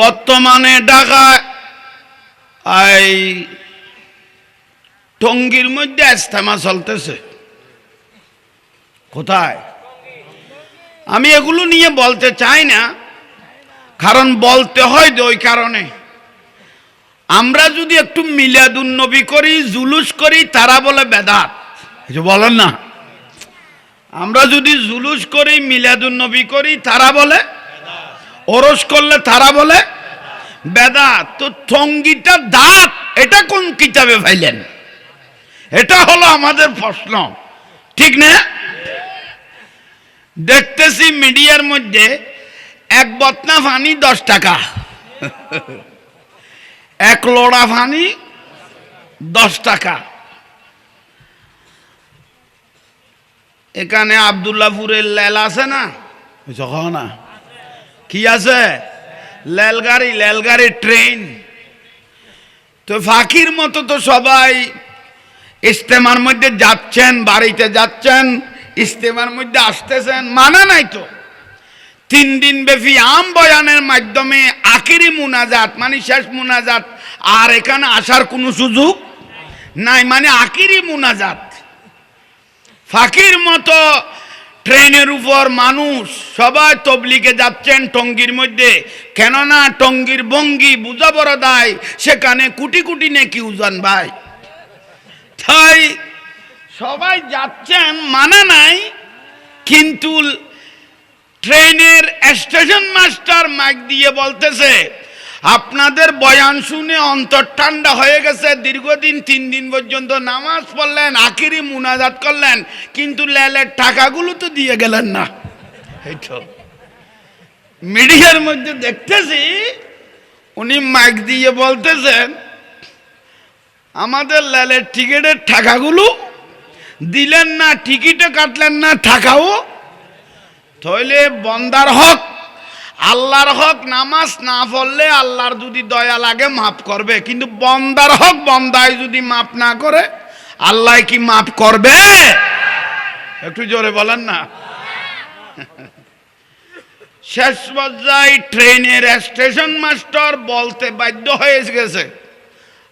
বর্তমানে ঢাকায় এই টঙ্গির মধ্যে ইস্তেমা চলতেছে। কোথায়? আমি এগুলো নিয়ে বলতে চাই না, কারণ বলতে হয় যে ওই কারণে। আমরা যদি একটু মিলাদুন নবী করি, জুলুস করি, তারা বলে বেদাত। কিছু বলেন না। আমরা যদি জুলুস করি, মিলাদুন নবী করি, তারা বলে ওরস করলে তারা বলে, বেদা, তো টঙ্গিটা দাঁত, এটা কোন কিতাবে পাইলেন? এটা হলো আমাদের প্রশ্ন। ঠিক না? দেখতেছি মিডিয়ার মধ্যে এক বতনা ফানি দশ টাকা। এক লোড়া ফানি দশ টাকা। এখানে আবদুল্লাপুরের লেল আছে না? না কি আছে? লেলগাড়ি লেলগাড়ি ট্রেন। তো ফাঁকির মতো তো সবাই ইস্তেমার মধ্যে যাচ্ছেন, বাড়িতে যাচ্ছেন, ইস্তেমার মধ্যে আসতেছেন মানে নাই তো। তিন দিন ব্যাপী আম বয়ানের মাধ্যমে আখিরি মুনাজাত মানে শেষ মুনাজাত, আর এখানে আসার কোনো সুযোগ নাই মানে আখিরি মুনাজাত। ফাঁকির মতো ট্রেনের উপর মানুষ সবাই তবলিকে যাচ্ছেন টঙ্গির মধ্যে। কেননা টঙ্গির ভঙ্গি বুঝা বড় দায়, সেখানে কুটি কুটি নেকি উজান ভাই। তাই সবাই যাচ্ছেন, মানা নাই, কিন্তু ট্রেনের স্টেশন মাস্টার মাইক দিয়ে বলতেছে আপনাদের বয়ান শুনে অন্তর ঠান্ডা হয়ে গেছে। দীর্ঘদিন তিন দিন পর্যন্ত নামাজ পড়লেন, আখিরি মুনাজাত করলেন, কিন্তু লেলের টাকাগুলো তো দিয়ে গেলেন না। এই মিডিয়ার মধ্যে দেখতেছি, উনি মাইক দিয়ে বলতেছেন, আমাদের লেলের টিকিটের টাকাগুলো দিলেন না, টিকিটও কাটলেন না, টাকাও তাহলে বন্দার হক আল্লাহর হক নামাজ না পড়লে আল্লাহর যদি দয়া লাগে মাফ করবে। কিন্তু বন্দার হক বন্দায় যদি মাফ না করে, আল্লাহ কি মাফ করবে? একটু জোরে বলেন না। শেষ পর্যায়ে ট্রেনের স্টেশন মাস্টার বলতে বাধ্য হয়ে গেছে,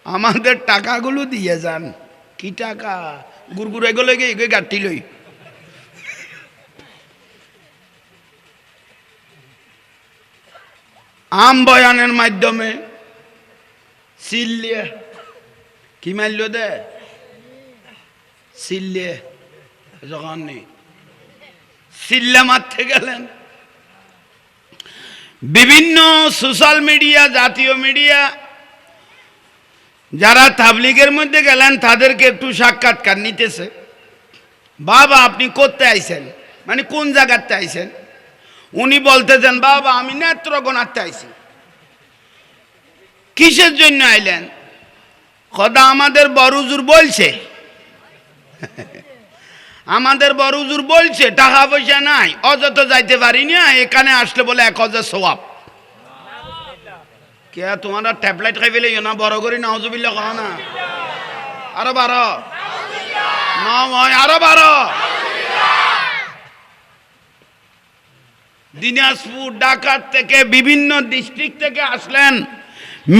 আমাদের টাকাগুলো দিয়ে যান। কি টাকা? গুড়গুড় এগুলো গিয়ে গাটি লই। আম বয়ানের মাধ্যমে সিল্লিয়ে, কি মারল দে? সিল্লিয়ে যখন নেই সিল্লা মারতে গেলেন। বিভিন্ন সোশ্যাল মিডিয়া, জাতীয় মিডিয়া, যারা তাবলিগের মধ্যে গেলেন, তাদেরকে একটু সাক্ষাৎকার নিতেছে। বাবা, আপনি করতে আইছেন? মানে কোন জায়গাতে আইছেন? উনি বলতেছেন বাবা আমি নেত্রকোনাতে আইছি। কিসের জন্য আইলেন? কথা আমাদের বড়জুর বলছে। আমাদের বড়জুর বলছে টাকা পয়সা নাই অযত যাইতে পারি না এখানে আসলে বলে এক হাজার সোয়াব। কে তোমার ট্যাবলেট খাই ফেলে না? বড় করি না হজবিল্লা কহ না। আরও বারো নয় আরও বারো দিনাজপুর, ঢাকার থেকে বিভিন্ন ডিস্ট্রিক্ট থেকে আসলেন।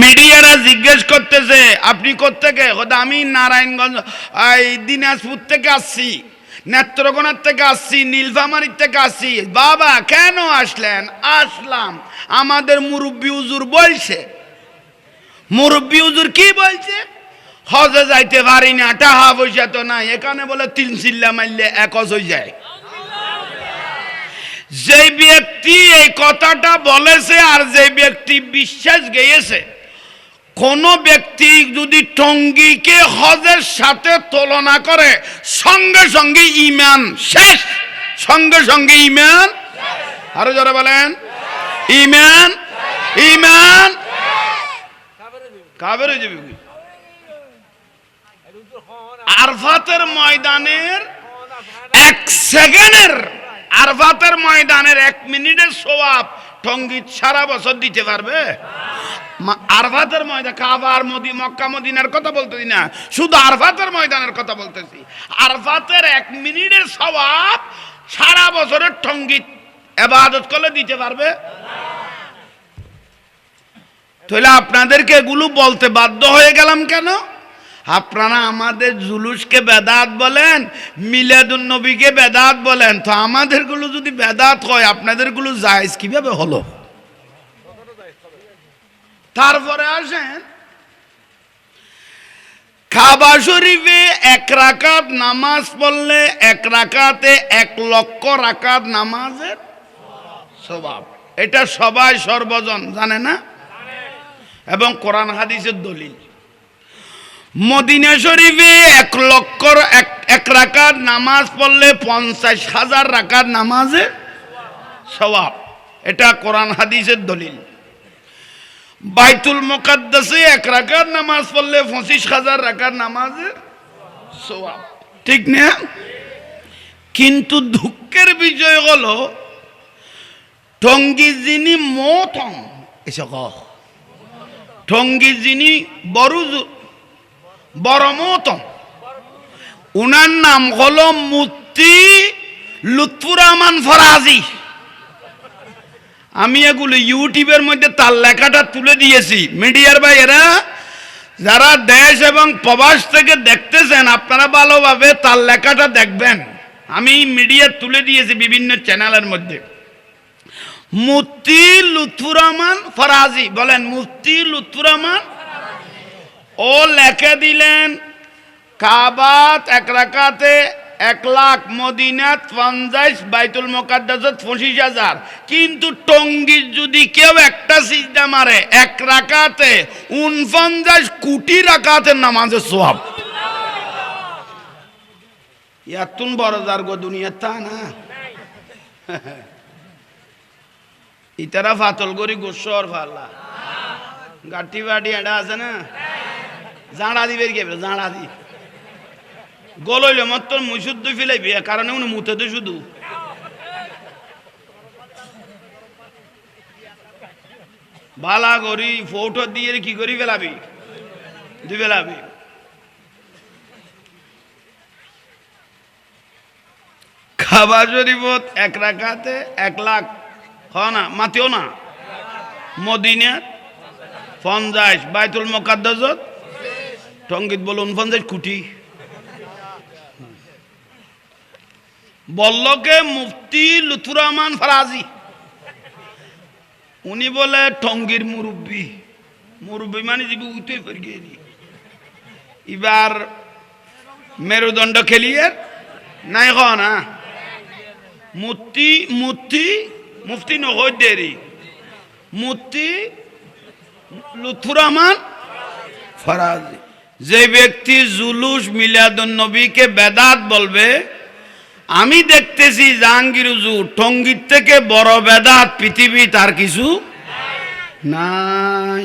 মিডিয়ারা জিজ্ঞেস করতেছে, আপনি কোথেকে আমি নারায়ণগঞ্জ, এই দিনাজপুর থেকে আসছি। নেত্রকোনার থেকে আসছি, নীলফামারির থেকে আসছি। বাবা, কেন আসলেন? আসলাম। আমাদের মুরব্বী উজুর বলছে। মুরব্বী উজুর কি বলছে? হজে যাইতে পারি না, টাকা পয়সা তো নাই। এখানে বলে তিন চিল্লা মারলে একজ হয়ে যায়। যে ব্যক্তি এই কথাটা বলেছে আর যে ব্যক্তি বিশ্বাস গেয়েছে, কোন ব্যক্তি যদি টঙ্গিকে হজের সাথে তুলনা করে, সঙ্গে সঙ্গে ইমান শেষ, সঙ্গে সঙ্গে ইমান আরও যারা বলেন ইমান ইমান কাবের আরফাতের ময়দানের এক সেকেন্ডের আরফাতের ময়দানের এক মিনিটের সোয়াব টঙ্গিত সারা বছর দিতে পারবে? আরফাতের ময়দান কাবার মদি, মক্কা, মদিনার কথা বলতেছি না। শুধু আরফাতের ময়দানের কথা বলতেছি। আরফাতের এক মিনিটের সবাব সারা বছরের টঙ্গিত এবাদত করলে দিতে পারবে? তাহলে আপনাদেরকে এগুলো বলতে বাধ্য হয়ে গেলাম কেন? আপনারা আমাদের জুলুসকে বেদাত বলেন, মিলাদুন নবীকে বেদাত বলেন। তো আমাদেরগুলো যদি বেদাত হয়, আপনাদেরগুলো জায়েজ কীভাবে হলো? তারপরে আসেন, কাবা শরীফে এক রাকাত নামাজ পড়লে এক রাকাতে এক লক্ষ রাকাত নামাজের স্বভাব এটা সবাই সর্বজন জানে না? এবং কোরআন হাদিসের দলিল। মদিনা শরীফে এক লক্ষ এক রাকাত নামাজ পড়লে পঞ্চাশ হাজার রাকাত নামাজে স্বভাব এটা কোরআন হাদিসের দলিল। বাইতুল মোকাদ্দাসে এক রাকাত নামাজ পড়লে পঁচিশ হাজার রাকাত নামাজের সোয়াব ঠিক না? কিন্তু দুঃখের বিষয় হলো টঙ্গি যিনি মতম এসে টঙ্গি যিনি বড় বড় মতম উনার নাম হলো মুফতি লুৎফুর রহমান ফরাজি। আমি এগুলো ইউটিউবের মধ্যে তার লেখাটা তুলে দিয়েছি। মিডিয়ার ভাইয়েরা যারা দেশ এবং প্রবাস থেকে দেখতেছেন, আপনারা ভালোভাবে তার লেখাটা দেখবেন। আমি মিডিয়া তুলে দিয়েছি বিভিন্ন চ্যানেলের মধ্যে। মুফতি লুৎফুর ফরাজি। বলেন, মুফতি লুৎফুর ও লেখে দিলেন, কাবাত এক রাকাতে এক লাখ মদিনাত পঞ্চাশ বাইতুল মোকাদ্দাসত পঁচিশ হাজার। কিন্তু টঙ্গির যদি কেউ একটা সিজদা মারে, এক রাকাতে উনপঞ্চাশ কোটি রাকাতের নামাজের সোয়াব ইয়াতুন বড় গো দুনিয়ার তা না। ইতারা ফাতল করি গোসর ফাল্লা গাটি বাটি এটা আছে না? জাঁড়া দিবে কে জাঁড়া দি গলইলে মাত্র মুসুদ্ধ ফিলাইবি কারণে উনি মুতে তো শুধু। বালা করি, ফটো দিয়ে কি করি ফেলাবি? দুই ফেলাবি। খাবার শরীফত এক রাখাতে এক লাখ হ না, মাতিও না। মদিনাত পঞ্চাশ, বাইতুল মোকাদ্দাসত টঙ্গিত বলুন পঞ্চাশ কোটি। বল্লকে মুফতি লুথুর রহমান ফরাজি। উনি বলে, টঙ্গির মুরব্বী মুরব্বী মানে যাবি উঠে ফেরিয়ে দি। এবার মেরুদণ্ড খেলিয়ে, নাই খ না। মূর্তি মূর্তি মুফতি নহয় দেরি মূর্তি লুথুর রহমান ফরাজি। যে ব্যক্তি জুলুস মিলাদুন নবীকে বেদাত বলবে, আমি দেখতেছি জাহাঙ্গীর টঙ্গির থেকে বড় বেদাত পৃথিবী তার কিছু নাই।